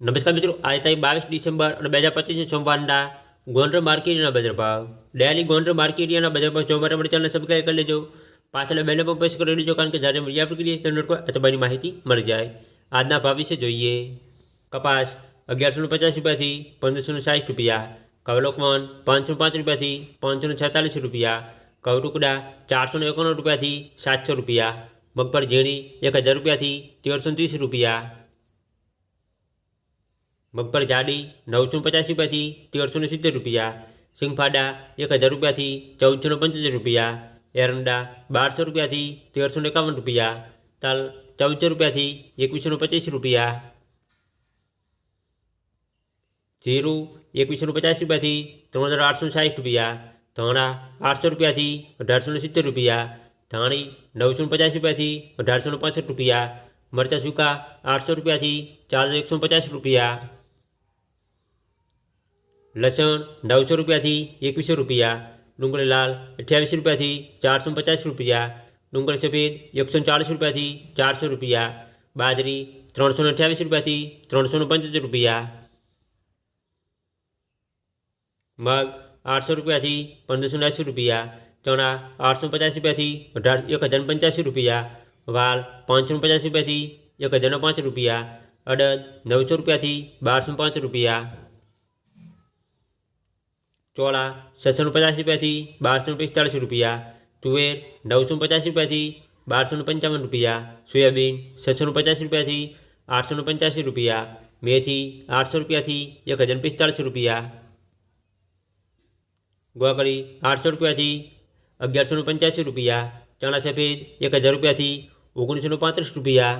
નમસ્કાર મિત્રો, આજે તારીખ બાવીસ ડિસેમ્બર અને બે હજાર પચીસ સોમવારના ગોંડલ માર્કેટના બજાર ભાવ. ડેલી ગોંડલ માર્કેટિયાના બજાર ભાવ જોવા માટે ચેનલ સબસ્ક્રાઈબ કરી લેજો. પાછળ બેલ પર પ્રેસ કરી લેજો, કારણ કે જ્યારે વીડિયો આપણે કરીએ તો નોટ પર તમારી માહિતી મળી જાય. આજના ભાવ વિશે જોઈએ. કપાસ અગિયારસો પચાસ રૂપિયાથી પંદરસો સાઠ રૂપિયા. કવલોકમન પાંચસો પાંચ રૂપિયાથી પાંચસો છેતાલીસ રૂપિયા. કવટુકડા ચારસો એકોતેર રૂપિયાથી સાતસો રૂપિયા. મગફળ ઝીણી એક હજાર રૂપિયાથી તેરસો ત્રીસ રૂપિયા. મગફળ જાડી નવસો પચાસ રૂપિયાથી તેરસો ને સિત્તેર રૂપિયા, સિંગફાડા એક હજાર રૂપિયાથી ચૌદસો ને પંચોતેર રૂપિયા, એરંડા બારસો રૂપિયાથી તેરસો ને એકાવન રૂપિયા, તલ ચૌદસો રૂપિયાથી એકવીસો ને પચીસ રૂપિયા, જીરું એકવીસો ને પચાસ રૂપિયાથી ત્રણ હજાર આઠસો સાઠ રૂપિયા, ધાણા આઠસો રૂપિયાથી અઢારસો ને સિત્તેર રૂપિયા, ધાણી નવસો ને પચાસ રૂપિયાથી અઢારસો ને પાસઠ રૂપિયા, મરચાં સૂકા આઠસો રૂપિયાથી ચારસો એકસો પચાસ રૂપિયા લસણ નવસો રૂપિયાથી એકવીસો રૂપિયા ડુંગળી લાલ અઠ્યાવીસ રૂપિયાથી ચારસો પચાસ રૂપિયા ડુંગળી સફેદ એકસો ચાળીસ રૂપિયાથી ચારસો રૂપિયા બાજરી ત્રણસો ને અઠ્યાવીસ રૂપિયાથી ત્રણસો ને પંચોતેર રૂપિયા મગ આઠસો રૂપિયાથી પંદરસો ને એંસી રૂપિયા ચણા આઠસો પચાસ રૂપિયાથી અઢાર એક હજાર પંચ્યાસી રૂપિયા વાલ પાંચસો પચાસ રૂપિયાથી એક હજારનો પાંચ રૂપિયા અડદ નવસો રૂપિયાથી બારસો પાંચ રૂપિયા ચોળા છસો પચાસ રૂપિયાથી બારસો પિસ્તાળીસ રૂપિયા તુવેર નવસો પચાસ રૂપિયાથી બારસો પંચાવન રૂપિયા સોયાબીન છસો પચાસ રૂપિયાથી આઠસો પંચ્યાસી રૂપિયા મેથી આઠસો રૂપિયાથી એક હજાર પિસ્તાળીસ રૂપિયા ગોકળી આઠસો રૂપિયાથી અગિયારસો પંચ્યાસી રૂપિયા ચણા સફેદ એક હજાર રૂપિયાથી ઓગણીસો પાંત્રીસ રૂપિયા